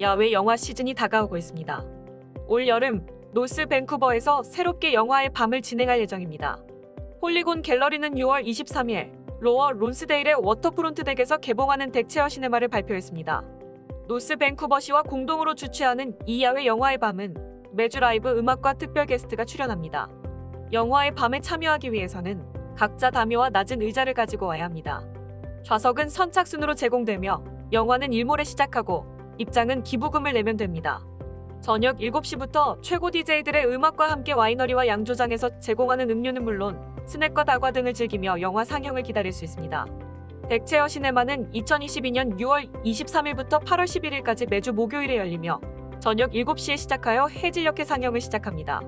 야외 영화 시즌이 다가오고 있습니다. 올 여름 노스 밴쿠버에서 새롭게 영화의 밤을 진행할 예정입니다. 홀리곤 갤러리는 6월 23일 로어 론스데일의 워터프론트 덱에서 개봉하는 덱 체어 시네마를 발표했습니다. 노스 밴쿠버시와 공동으로 주최하는 이 야외 영화의 밤은 매주 라이브 음악과 특별 게스트가 출연합니다. 영화의 밤에 참여하기 위해서는 각자 담요와 낮은 의자를 가지고 와야 합니다. 좌석은 선착순으로 제공되며 영화는 일몰에 시작하고 입장은 기부금을 내면 됩니다. 저녁 7시부터 최고 DJ들의 음악과 함께 와이너리와 양조장에서 제공하는 음료는 물론 스낵과 다과 등을 즐기며 영화 상영을 기다릴 수 있습니다. 덱체어 시네마는 2022년 6월 23일부터 8월 11일까지 매주 목요일에 열리며 저녁 7시에 시작하여 해질녘에 상영을 시작합니다.